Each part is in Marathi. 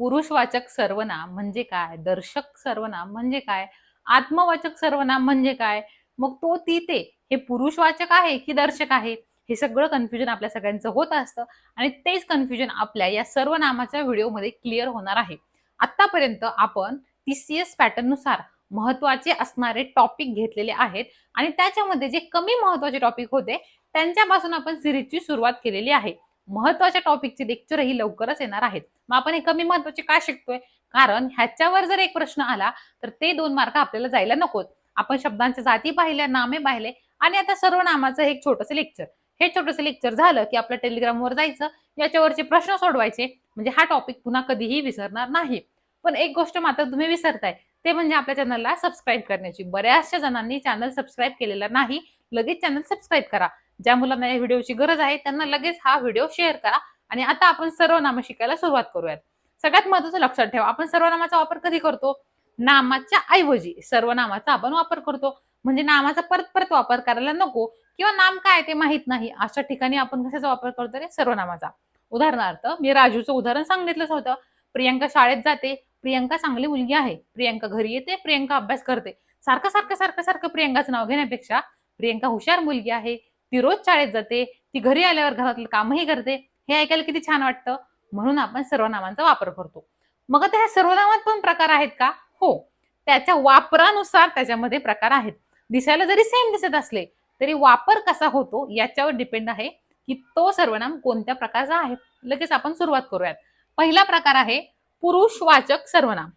पुरुषवाचक सर्वनाम म्हणजे काय? दर्शक सर्वनाम म्हणजे काय? आत्मवाचक सर्वनाम म्हणजे काय? मग तो ती ते. हे पुरुषवाचक आहे की दर्शक आहे? हे सगळं कन्फ्युजन आपल्या सगळ्यांचं होत असतं आणि तेच कन्फ्युजन आपल्या या सर्वनामाच्या व्हिडिओमध्ये क्लिअर होणार आहे. आतापर्यंत आपण ती सी एस पॅटर्ननुसार महत्त्वाचे असणारे टॉपिक घेतलेले आहेत आणि त्याच्यामध्ये जे कमी महत्त्वाचे टॉपिक होते त्यांच्यापासून आपण सिरीजची सुरुवात केलेली आहे. महत्त्वाच्या टॉपिकचे लेक्चरही लवकरच येणार आहेत. मग आपण हे कमी महत्त्वाचे का शिकतोय? कारण ह्याच्यावर जर एक प्रश्न आला तर ते दोन मार्क आपल्याला जायला नकोत. आपण शब्दांच्या जाती पाहिल्या नामे पाहिले आणि आता सर्व नामाचं एक छोटंसं लेक्चर. हे छोटंसं लेक्चर झालं की आपल्या टेलिग्रामवर जायचं याच्यावरचे प्रश्न सोडवायचे म्हणजे हा टॉपिक पुन्हा कधीही विसरणार नाही. पण एक गोष्ट मात्र तुम्ही विसरताय ते म्हणजे आपल्या चॅनलला सबस्क्राईब करण्याची. बऱ्याचशा जणांनी चॅनल सबस्क्राईब केलेला नाही लगेच चॅनल सबस्क्राईब करा. ज्या मुलांना या व्हिडिओची गरज आहे त्यांना लगेच हा व्हिडिओ शेअर करा. आणि आता आपण सर्वनाम शिकायला सुरुवात करूयात. सगळ्यात महत्वाचं लक्षात ठेवा आपण सर्वनामाचा वापर कधी करतो? नामाच्या ऐवजी सर्वनामाचा आपण वापर करतो. म्हणजे नामाचा परत परत वापर करायला नको किंवा नाम काय ते माहीत नाही. अशा ठिकाणी आपण कशाचा वापर करतो रे? सर्वनामाचा. उदाहरणार्थ मी राजूचं उदाहरण सांगितलंच होतं. प्रियांका शाळेत जाते प्रियंका चांगली मुलगी आहे. प्रियंका घरी येते प्रियंका अभ्यास करते. सारखं सारखं सारखं सारखं प्रियंकाचं नाव घेण्यापेक्षा प्रियंका हुशार मुलगी आहे. ती रोज शाळेत जाते ती घरी आल्यावर घरातलं कामही करते. हे ऐकायला किती छान वाटतं. म्हणून आपण सर्वनामांचा वापर करतो. मग आता ह्या सर्वनामात पण प्रकार आहेत का? हो. त्याच्या वापरानुसार त्याच्यामध्ये प्रकार आहेत. दिसायला जरी सेम दिसत असले तरी वापर कसा होतो याच्यावर डिपेंड आहे की तो सर्वनाम कोणत्या प्रकारचा आहे. लगेच आपण सुरुवात करूयात. पहिला प्रकार आहे पुरुषवाचक सर्वनाम.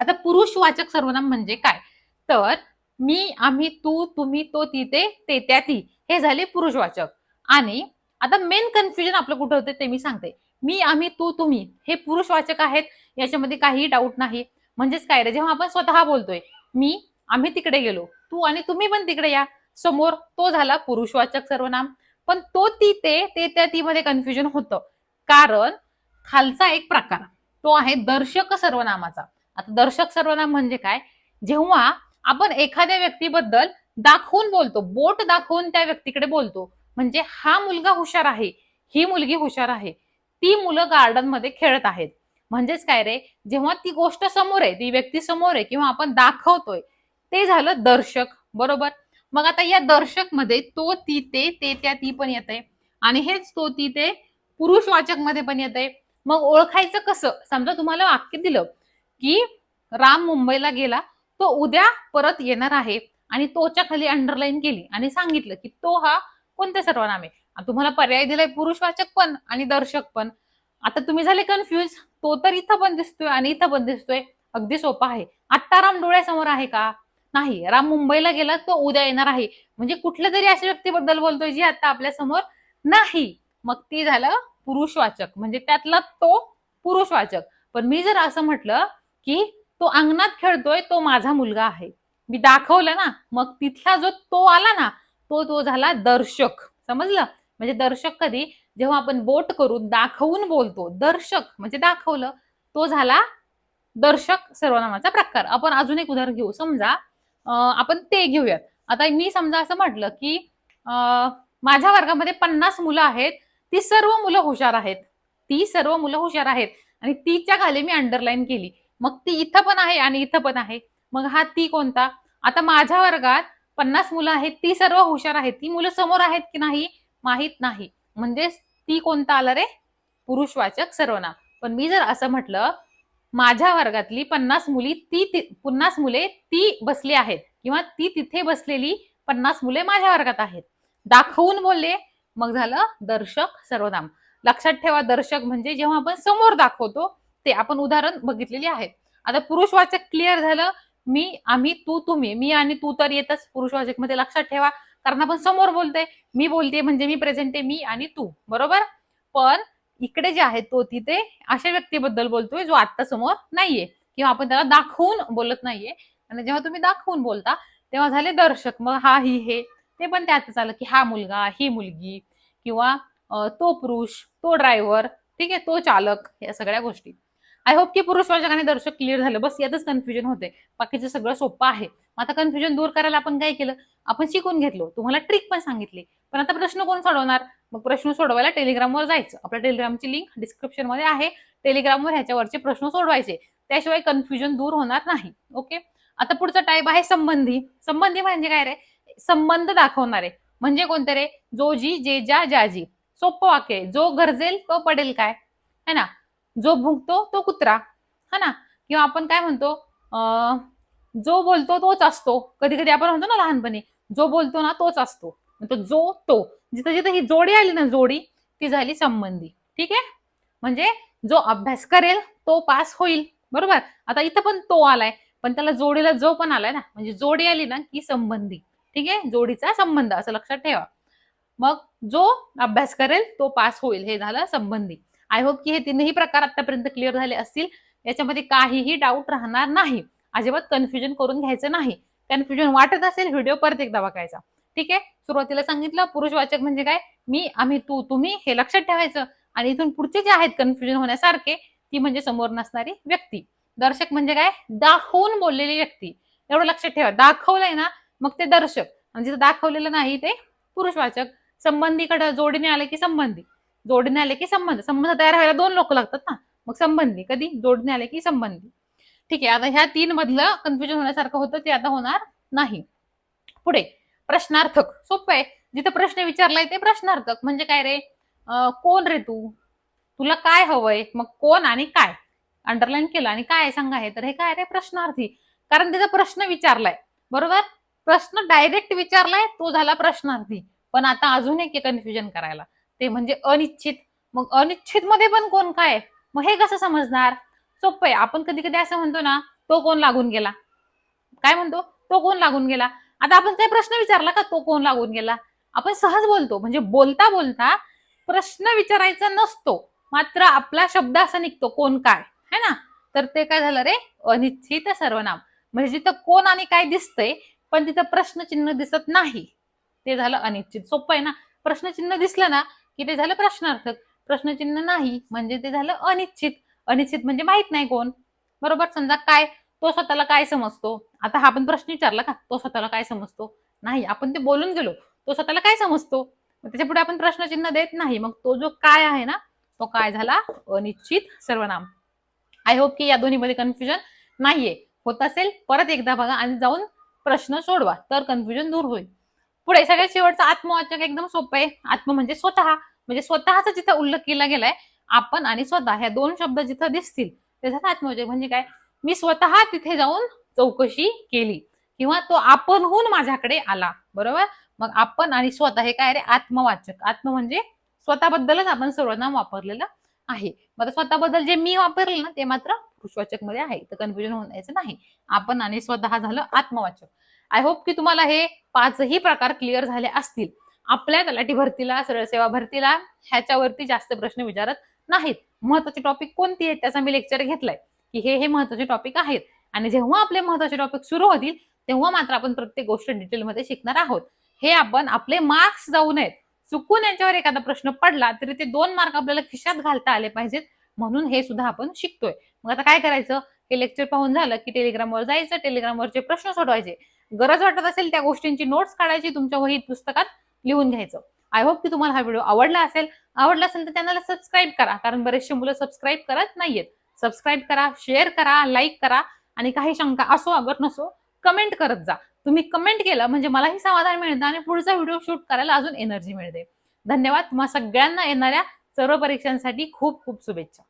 आता पुरुषवाचक सर्वनाम म्हणजे काय? तर मी आम्ही तू तुम्ही तो ती ते त्या ती हे झाले पुरुषवाचक आणि आता मेन कन्फ्युजन आपलं कुठं होतं ते मी सांगते. मी आम्ही तू तुम्ही हे पुरुषवाचक आहेत याच्यामध्ये काहीही डाऊट नाही. म्हणजेच काय रे? जेव्हा आपण स्वतः बोलतोय मी आम्ही तिकडे गेलो तू आणि तुम्ही पण तिकडे या. समोर तो झाला पुरुषवाचक सर्वनाम. पण तो ती ते त्या ती मध्ये कन्फ्युजन होतं. कारण खालचा एक प्रकार. तो आहे दर्शक सर्वनामाचा. आता दर्शक सर्वनाम म्हणजे काय? जेव्हा आपण एखाद्या व्यक्तीबद्दल दाखवून बोलतो बोट दाखवून त्या व्यक्तीकडे बोलतो म्हणजे हा मुलगा हुशार आहे ही मुलगी हुशार आहे ती मुलं गार्डनमध्ये खेळत आहेत. म्हणजेच काय रे? जेव्हा ती गोष्ट समोर आहे ती व्यक्ती समोर आहे किंवा आपण दाखवतोय ते झालं दर्शक बरोबर? मग आता या दर्शकमध्ये तो ती ते ते त्या ती पण येत आहे आणि हेच तो ती ते पुरुषवाचकमध्ये पण येत आहे मग ओळखायचं कसं? समजा तुम्हाला वाक्य दिलं की राम मुंबईला गेला तो उद्या परत येणार आहे आणि तोच्या खाली अंडरलाईन केली आणि सांगितलं की तो हा कोणत्या सर्वनाम? आहे तुम्हाला पर्याय दिलाय पुरुषवाचक पण आणि दर्शक पण. आता तुम्ही झाले कन्फ्युज तो तर इथं पण दिसतोय आणि इथं पण दिसतोय. अगदी सोपा आहे. आत्ता राम डोळ्यासमोर आहे का? नाही. राम मुंबईला गेला तो उद्या येणार आहे. म्हणजे कुठल्या तरी अशा व्यक्तीबद्दल बोलतोय जी आता आपल्यासमोर नाही. मग ती झालं पुरुषवाचक. म्हणजे त्यातला तो पुरुषवाचक. पण मी जर असं म्हटलं की तो अंगणात खेळतोय तो माझा मुलगा आहे. मी दाखवलं ना मग तिथला जो तो आला ना तो तो झाला दर्शक. समजलं? म्हणजे दर्शक कधी? जेव्हा आपण बोट करून दाखवून बोलतो दर्शक म्हणजे दाखवलं तो झाला दर्शक सर्वनामाचा प्रकार. आपण अजून एक उदाहरण घेऊ. समजा आपण ते घेऊयात. आता मी समजा असं म्हटलं की माझ्या वर्गामध्ये पन्नास मुलं आहेत ती सर्व मुलं हुशार आहेत. ती सर्व मुलं हुशार आहेत. आणि तीच्या खाली मी अंडरलाईन केली. मग ती इथं पण आहे आणि इथं पण आहे. मग हा ती कोणता? आता माझ्या वर्गात पन्नास मुलं आहेत. ती सर्व हुशार आहेत. ती मुलं समोर आहेत की नाही? माहीत नाही. म्हणजेच ती कोणता आला रे? पुरुषवाचक सर्वनाम पण मी जर असं म्हटलं माझ्या वर्गातली पन्नास मुली ती ती- पन्नास मुले ती बसली आहेत. किंवा ती तिथे बसलेली पन्नास मुले माझ्या वर्गात आहेत. दाखवून बोलले मग झालं दर्शक सर्वनाम. लक्षात ठेवा दर्शक म्हणजे जेव्हा आपण समोर दाखवतो ते आपण उदाहरण बघितलेली आहेत. आता पुरुषवाचक क्लिअर झालं मी आम्ही तू तुम्ही. मी आणि तू तर येतच पुरुषवाचकमध्ये लक्षात ठेवा कारण आपण समोर बोलतोय. मी बोलते म्हणजे मी प्रेझेंट आहे मी आणि तू. बरोबर? पण इकडे जे आहे तो तिथे अशा व्यक्तीबद्दल बोलतोय जो आता समोर नाहीये. किंवा आपण त्याला दाखवून बोलत नाहीये. आणि जेव्हा तुम्ही दाखवून बोलता तेव्हा झाले दर्शक. मग हा ही हे. ते पण त्यातच आलं की हा मुलगा ही मुलगी किंवा तो पुरुष तो ड्रायव्हर ठीक आहे तो चालक या सगळ्या गोष्टी. आय होप की पुरुषवाचक आणि दर्शक क्लिअर झालं. बस यातच कन्फ्युजन होते. बाकीचं सगळं सोपं आहे. मग आता कन्फ्युजन दूर करायला आपण काय केलं? आपण शिकून घेतलो. तुम्हाला ट्रिक पण सांगितली. पण आता प्रश्न कोण सोडवणार? मग प्रश्न सोडवायला टेलिग्रामवर जायचं. आपल्या टेलिग्रामची लिंक डिस्क्रिप्शनमध्ये आहे. टेलिग्रामवर ह्याच्यावरचे प्रश्न सोडवायचे. त्याशिवाय कन्फ्युजन दूर होणार नाही. ओके आता पुढचा टाईप आहे संबंधी. संबंधी म्हणजे काय रे? संबंध दाखवणारे. म्हणजे कोणते रे? जो जी जे ज्या ज्या जी. सोपं वाक्य जो गरजेल तो पडेल काय? है ना? जो भुंकतो तो कुत्रा. है ना? किंवा आपण काय म्हणतो? अं, जो बोलतो तोच असतो. कधी कधी आपण म्हणतो ना लहानपणी जो बोलतो ना तोच असतो. तो जो तो. जिथं जिथं ही जोडी आली ना जोडी ती झाली संबंधी. ठीक आहे? म्हणजे जो अभ्यास करेल तो पास होईल. बरोबर? आता इथं पण तो आलाय. पण त्याला जोडीला जो पण आलाय ना म्हणजे जोडी आली ना की संबंधी. ठीक आहे? जोडीचा संबंध असं लक्षात ठेवा. मग जो अभ्यास करेल तो पास होईल. हे झालं संबंधी. आय होप की हे तीनही प्रकार आतापर्यंत क्लिअर झाले असतील. याच्यामध्ये काहीही डाऊट राहणार नाही. अजिबात कन्फ्युजन करून घ्यायचं नाही. कन्फ्युजन वाटत असेल व्हिडिओ परत एकदा बघायचा. ठीक आहे? सुरुवातीला सांगितलं पुरुषवाचक म्हणजे काय? मी आम्ही तू तुम्ही हे लक्षात ठेवायचं. आणि इथून पुढचे जे आहेत कन्फ्युजन होण्यासारखे ती म्हणजे समोर नसणारी व्यक्ती. दर्शक म्हणजे काय? दाखवून बोललेली व्यक्ती. एवढं लक्षात ठेवा. दाखवलंय ना मग ते दर्शक आणि जिथं दाखवलेलं नाही ते पुरुषवाचक संबंधीकडे जोडीने आले की संबंधी. जोडीने आले की संबंध संबंध तयार व्हायला दोन लोक लागतात ना. मग संबंधी कधी? जोडीने आले की संबंधी. ठीक आहे आता ह्या तीन मधलं कन्फ्युजन होण्यासारखं होतं ते आता होणार नाही. पुढे प्रश्नार्थक. सोपं आहे. जिथं प्रश्न विचारलाय ते प्रश्नार्थक. म्हणजे काय रे? कोण रे तू? तुला काय हवंय? मग कोण आणि काय? अंडरलाईन केलं आणि काय सांगा हे तर हे काय रे? प्रश्नार्थी. कारण त्याचा प्रश्न विचारलाय. बरोबर? प्रश्न डायरेक्ट विचारलाय तो झाला प्रश्नार्थी. पण आता अजून एक कन्फ्युजन करायला. ते म्हणजे अनिश्चित. मग अनिश्चित मध्ये पण कोण काय? मग हे कसं समजणार? सोपं आहे. आपण कधी कधी असं म्हणतो ना तो कोण लागून गेला? काय म्हणतो? तो कोण लागून गेला? आता आपण काही प्रश्न विचारला का तो कोण लागून गेला? आपण सहज बोलतो. म्हणजे बोलता बोलता प्रश्न विचारायचा नसतो. मात्र आपला शब्द असा निघतो कोण काय? है ना? तर ते काय झालं रे? अनिश्चित सर्वनाम. म्हणजे जिथं कोण आणि काय दिसतंय पण तिथं प्रश्नचिन्ह दिसत नाही. ते झालं अनिश्चित. सोपं आहे ना? प्रश्नचिन्ह दिसलं ना की ते झालं प्रश्नार्थक. प्रश्नचिन्ह नाही म्हणजे ते झालं अनिश्चित. अनिश्चित म्हणजे माहीत नाही कोण. बरोबर? समजा काय? तो स्वतःला काय समजतो? आता हा आपण प्रश्न विचारला का? तो स्वतःला काय समजतो? नाही. आपण ते बोलून गेलो. तो स्वतःला काय समजतो? त्याच्या पुढे आपण प्रश्नचिन्ह देत नाही. मग तो जो काय आहे ना तो काय झाला? अनिश्चित सर्वनाम. आय होप की या दोन्हीमध्ये कन्फ्युजन नाहीये. होत असेल परत एकदा बघा आणि जाऊन प्रश्न सोडवा तर कन्फ्युजन दूर होईल. पुढे सगळ्यात शेवटचा आत्मवाचक एकदम सोपं आहे. आत्म म्हणजे स्वतः. म्हणजे स्वतःचा जिथं उल्लेख केला गेलाय आपण आणि स्वतः ह्या दोन शब्द जिथं दिसतील ते झालं आत्मवाचक म्हणजे काय? मी स्वतः तिथे जाऊन चौकशी केली किंवा तो आपणहून माझ्याकडे आला. बरोबर? मग आपण आणि स्वतः हे काय रे? आत्मवाचक. आत्म म्हणजे स्वतःबद्दलच आपण सर्वनाम वापरलेलं आहे. मग स्वतःबद्दल जे मी वापरलं ना ते मात्र पुरुषवाचकमध्ये आहे तर कन्फ्युजन होण्याचं नाही. आपण आणि स्वतः झालं आत्मवाचक. आय होप की तुम्हाला हे पाचही प्रकार क्लिअर झाले असतील. आपल्या तलाठी भरतीला सरळ सेवा भरतीला ह्याच्यावरती जास्त प्रश्न विचारत नाहीत. महत्त्वाचे टॉपिक कोणती आहेत? त्याचा मी लेक्चर घेतलाय. की हे हे महत्त्वाचे टॉपिक आहेत. आणि जेव्हा आपले महत्त्वाचे टॉपिक सुरू होतील तेव्हा मात्र आपण प्रत्येक गोष्ट डिटेलमध्ये शिकणार आहोत. हे आपण आपले मार्क्स जाऊ नयेत. चुकून यांच्यावर एखादा प्रश्न पडला तरी ते दोन मार्क आपल्याला खिशात घालता आले पाहिजेत. म्हणून हे सुद्धा आपण शिकतोय. मग आता काय करायचं? हे लेक्चर पाहून झालं की टेलिग्रामवर जायचं टेलिग्रामवरचे प्रश्न सोडवायचे. गरज वाटत असेल त्या गोष्टींची नोट्स काढायची तुमच्या वहीत पुस्तकात लिहून घ्यायचं. आय होप की तुम्हाला हा व्हिडिओ आवडला असेल. आवडला असेल तर चॅनलला सबस्क्राईब करा कारण बरेचसे मुलं सबस्क्राईब करत नाहीयेत. सबस्क्राईब करा शेअर करा लाईक करा आणि काही शंका असो अगर नसो कमेंट करत जा. तुम्ही कमेंट केलं म्हणजे मलाही समाधान मिळतं आणि पुढचा व्हिडिओ शूट करायला अजून एनर्जी मिळते. धन्यवाद. तुम्हा सगळ्यांना येणाऱ्या सर्व परीक्षांसाठी खूप खूप शुभेच्छा.